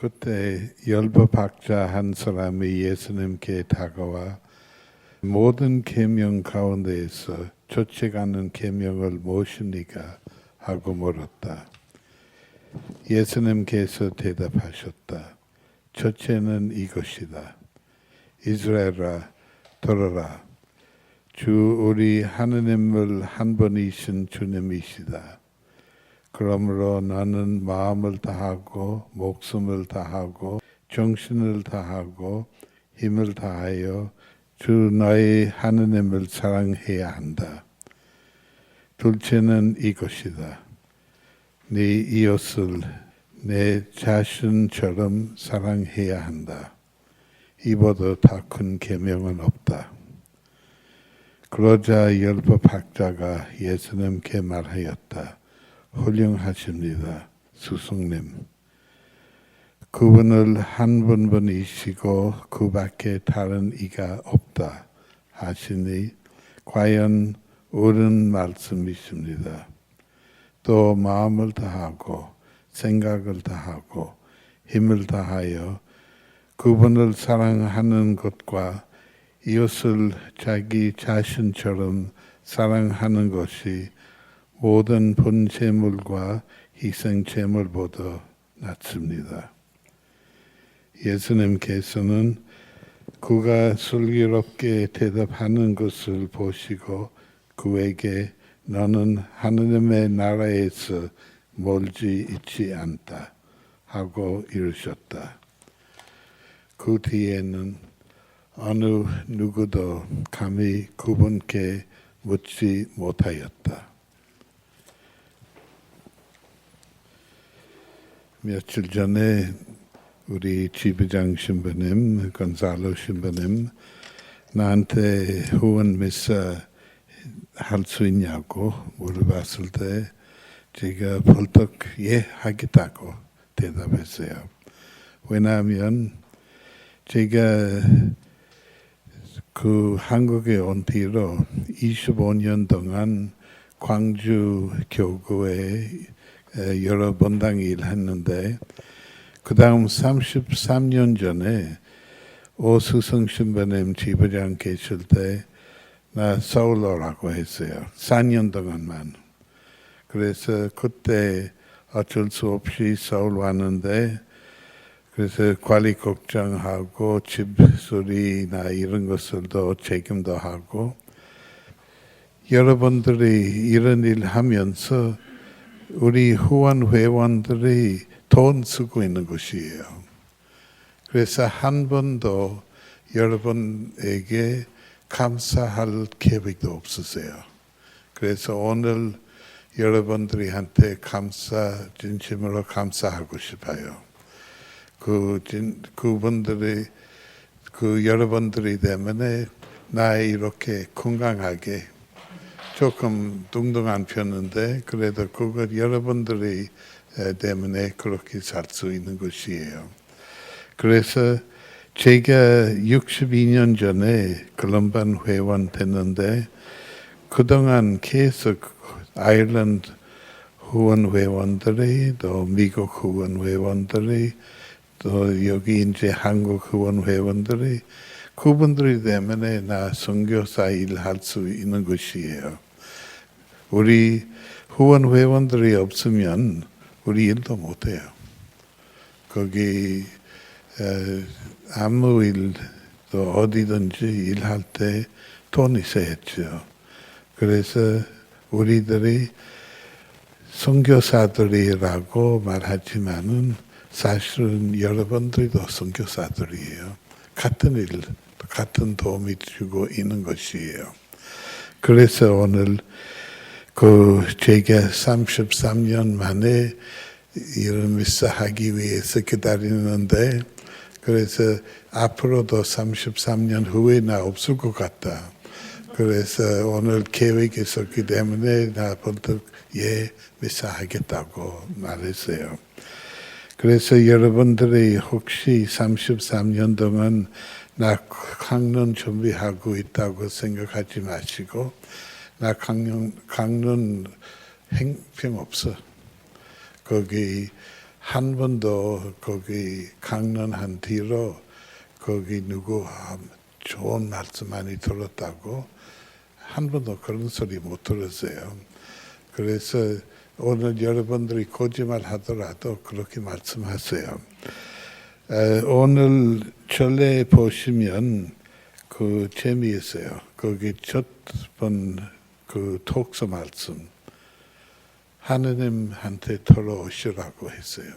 그때 열법학자 한 사람이 예수님께 다가와 모든 계명 가운데에서 초치가는 계명을 무엇입니까? 하고 물었다. 예수님께서 대답하셨다. 첫째는 이것이다. 이스라엘아 들어라. 주 우리 하느님을 한 번이신 주님이시다. 그러므로 나는 마음을 다하고 목숨을 다하고 정신을 다하고 힘을 다하여 주 너의 하느님을 사랑해야 한다. 둘째는 이것이다. 네 이웃을 내 자신처럼 사랑해야 한다. 이보다 더 큰 계명은 없다. 그러자 율법학자가 예수님께 말하였다. 훌륭하십니다. 스승님. 그분을 한 분분 이시고 그 밖에 다른 이가 없다 하시니 과연 옳은 말씀이십니다. 또 마음을 다하고 생각을 다하고 힘을 다하여 그분을 사랑하는 것과 이웃을 자기 자신처럼 사랑하는 것이 모든 본제물과 희생제물보다 낫습니다. 예수님께서는 그가 슬기롭게 대답하는 것을 보시고 그에게 너는 하느님의 나라에서 멀지 있지 않다 하고 이르셨다. 그 뒤에는 어느 누구도 감히 그분께 묻지 못하였다. 며칠 전에 우리 지부장 신부님, 건살로 신부님 나한테 후원 미사 할 수 있냐고 물어봤을 때 제가 벌떡 예 하겠다고 대답했어요. 왜냐하면 제가 그 한국에 온 뒤로 25년 동안 광주 교구에 에, 여러 번당 일했는데 그 다음 33년 전에 오수성 신부님 지부장 계실 때 나 서울로라고 했어요. 4년 동안만. 그래서 그때 어쩔 수 없이 서울 왔는데 그래서 관리 걱정하고 집수리나 이런 것을도 책임도 하고 여러분들이 이런 일 하면서 우리 후원 회원들이 돈 쓰고 있는 것이에요. 그래서 한 번도 여러분에게 감사할 계획도 없으세요. 그래서 오늘 여러분들이 한테 감사 진심으로 감사하고 싶어요. 그 진, 그분들이 그 여러분들이 때문에 나 이렇게 건강하게 조금 뚱뚱한 편인데 그래도 그걸 여러분들이 에, 때문에 그렇게 살 수 있는 것이에요. 그래서 제가 62년 전에 글럼반 회원 됐는데 그동안 계속 아일랜드 후원 회원들이 또 미국 후원 회원들이 또 여기 이제 한국 후원 회원들이 그분들이 때문에 나 선교사 일 할 수 있는 것이에요. 우리 후원 회원들이 없으면 우리 일도 못해요. 거기 에, 아무 일도 어디든지 일할 때 돈이 있어야죠. 그래서 우리들이 선교사들이라고 말하지만은 사실은 여러분들도 선교사들이에요. 같은 일, 같은 도움이 주고 있는 것이에요. 그래서 오늘 그 제가 33년 만에 이런 미사 하기 위해서 기다리는데 그래서 앞으로도 33년 후에 나 없을 것 같다. 그래서 오늘 계획이 있었기 때문에 나 번뜩 예 미사 하겠다고 말했어요. 그래서 여러분들이 혹시 33년 동안 나 강론 준비하고 있다고 생각하지 마시고 나 강론 강론 행평 없어. 거기 한 번도 거기 강론한 뒤로 거기 누구 아, 좋은 말씀 많이 들었다고 한 번도 그런 소리 못 들었어요. 그래서 오늘 여러분들이 거짓말 하더라도 그렇게 말씀하세요. 에, 오늘 전례 보시면 그 재미있어요. 거기 첫 번 그 독서 말씀 하느님한테 돌아오시라고 했어요.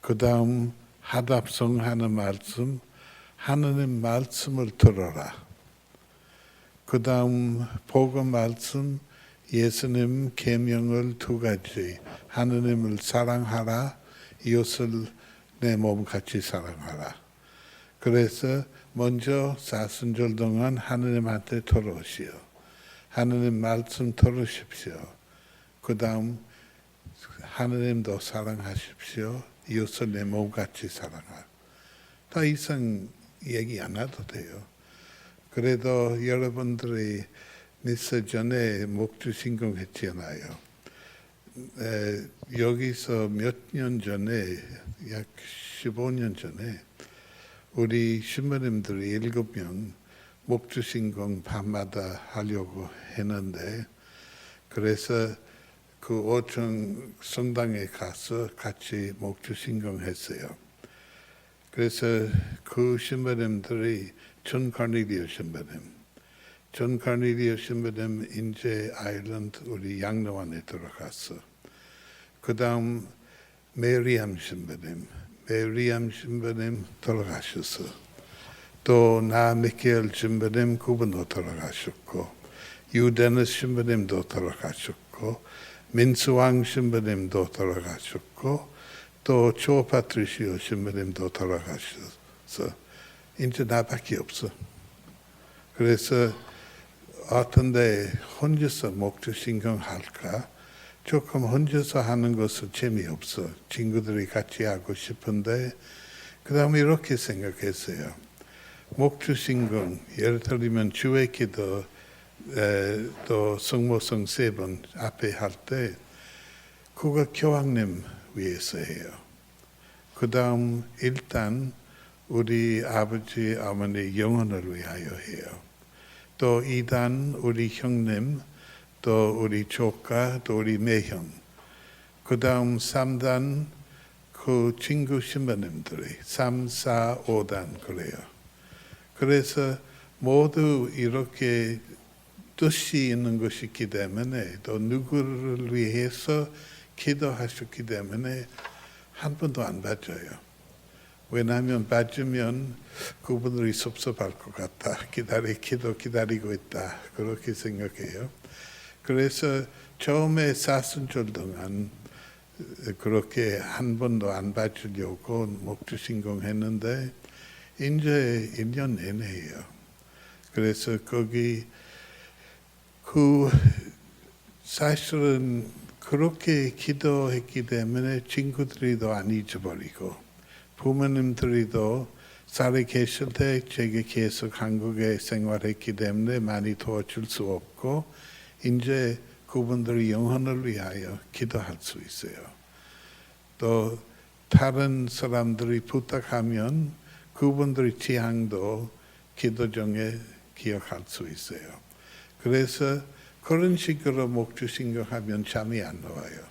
그 다음 하답성 하는 말씀 하느님 말씀을 들어라. 그 다음 복음 말씀 예수님 계명을 두 가지 하느님을 사랑하라 이웃을 내 몸같이 사랑하라. 그래서 먼저 사순절 동안 하느님한테 돌아오시오. 하느님 말씀 들으십시오. 그 다음 하느님도 사랑하십시오. 이웃을 내 몸같이 사랑하라. 더 이상 얘기 안 해도 돼요. 그래도 여러분들이 미스 전에 목주 신공 했잖아요. 에, 여기서 몇 년 전에 약 15년 전에 우리 신부님들이 일곱 명 목주 신공 밤마다 하려고 했는데 그래서 그 5층 성당에 가서 같이 목주 신공했어요. 그래서 그 신부님들이 존 카니디오 신부님, 존 카니디오 신부님 인제 아일랜드 우리 양로원에 들어갔어. 그 다음 메리암 신부님, 메리암 신부님 돌아가셨어. 또 나미케엘 신부님 그분도 돌아가셨고, 유데니스 신부님도 돌아가셨고, 민수왕 신부님도 돌아가셨고, 또 조 파트리시오 신부님도 돌아가셔서 이제 나밖에 없어. 그래서 어떤데 혼자서 목주 신경 할까? 조금 혼자서 하는 것은 재미없어. 친구들이 같이 하고 싶은데 그 다음에 이렇게 생각했어요. 목주 신경 예를 들면 주의 기도 에, 또 성모성 세 번 앞에 할 때 그거 교황님 위해서 해요. 그 다음 일단 우리 아버지 어머니 영혼을 위하여 해요. 또 이단 우리 형님, 또 우리 조카, 또 우리 매형. 그 다음 삼단 그 친구 신부님들이 3, 4, 5단 그래요. 그래서 모두 이렇게 뜻이 있는 것이기 때문에 또 누구를 위해서 기도하셨기 때문에 한 번도 안 빠져요. 왜냐하면 빠지면 그분들이 섭섭할 것 같다. 기다리, 기도 기다리고 있다. 그렇게 생각해요. 그래서 처음에 사순절 동안 그렇게 한 번도 안 빠지려고 목주 신공 했는데 이제 1년 내내예요. 그래서 거기 그 사실은 그렇게 기도했기 때문에 친구들이 더안 잊어버리고 부모님들이도 살에 계실 때 제게 계속 한국에 생활했기 때문에 많이 도와줄 수 없고 이제 그분들의 영혼을 위하여 기도할 수 있어요. 또 다른 사람들이 부탁하면 그분들의 취향도 기도 중에 기억할 수 있어요. 그래서 그런 식으로 목주 생각하면 잠이 안 나와요.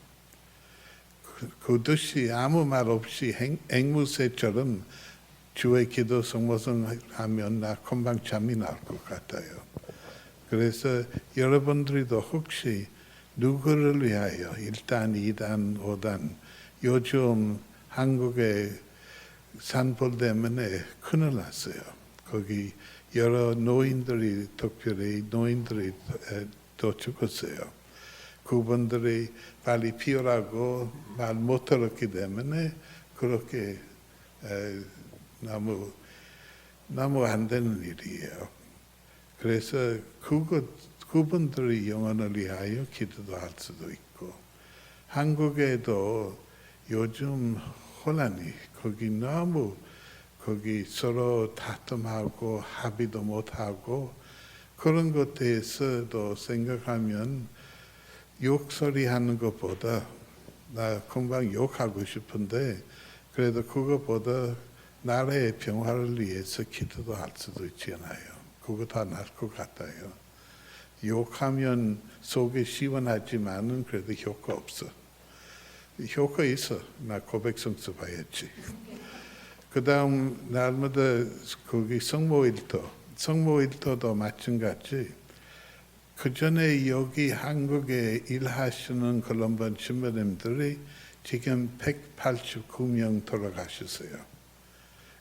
그 뜻이 아무 말 없이 행, 앵무새처럼 주의 기도 성모성 하면 나 금방 잠이 날 것 같아요. 그래서 여러분들도 혹시 누구를 위하여 1단, 2단, 5단 요즘 한국의 산불 때문에 큰일 났어요. 거기 여러 노인들이 특별히 노인들이 또 죽었어요. 그분들이 빨리 피우라고 말 못 들었기 때문에 그렇게 에, 너무 너무 안 되는 일이에요. 그래서 그것 그분들의 영혼을 위하여 기도도 할 수도 있고 한국에도 요즘 혼란이 거기 너무 거기 서로 다툼하고 합의도 못하고 그런 것에 대해서도 생각하면 욕설이 하는 것보다 나 금방 욕하고 싶은데 그래도 그거보다 나라의 평화를 위해서 기도도 할 수도 있잖아요. 그거 더 나을 것 같아요. 욕하면 속이 시원하지만은 그래도 효과 없어. 효과 있어. 나 고백성서 봐야지. 그 다음 날마다 거기 성모 일터, 성모 일터도 마찬가지. 그 전에 여기 한국에 일하시는 콜롬비안 신부님들이 지금 189명 돌아가셨어요.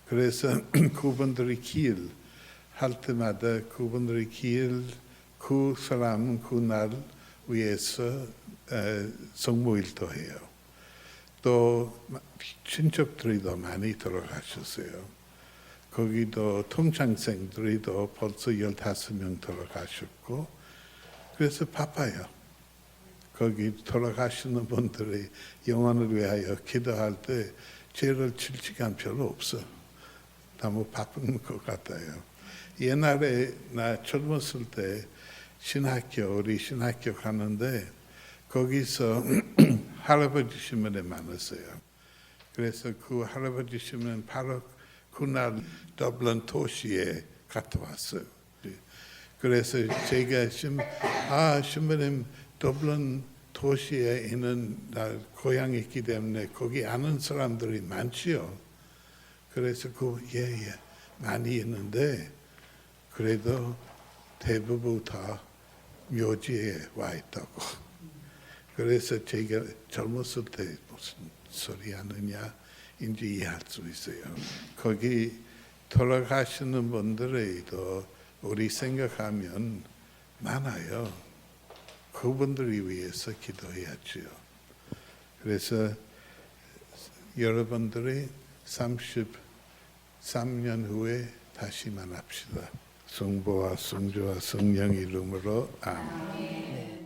그래서 그분들이 길할 때마다 그분들이 길그 사람 그날 위해서 에, 성모일도 해요. 또 친척들이 더 많이 돌아가셨어요. 거기도 통창생들이 더 벌써 15명 돌아가셨고 그래서 바빠요. 거기 돌아가시는 분들이 영혼을 위하여 기도할 때 죄를 칠 시간 별로 없어. 너무 바쁜 것 같아요. 옛날에 나 젊었을 때 신학교 우리 신학교 가는데 거기서 할아버지 신문에 많았어요. 그래서 그 할아버지 신문 바로 그날 더블린 도시에 갔다 왔어요. 그래서 제가 신, 아 신부님 더블린 도시에 있는 나 고향이 있기 때문에 거기 아는 사람들이 많지요. 그래서 그 예 예 많이 있는데 그래도 대부분 다 묘지에 와 있다고. 그래서 제가 젊었을 때 무슨 소리 하느냐 이제 이해할 수 있어요. 거기 돌아가시는 분들이 더 우리 생각하면 많아요. 그분들이 위해서 기도해야지요. 그래서 여러분들이 33년 후에 다시 만납시다. 성부와 성주와 성령 이름으로 아멘.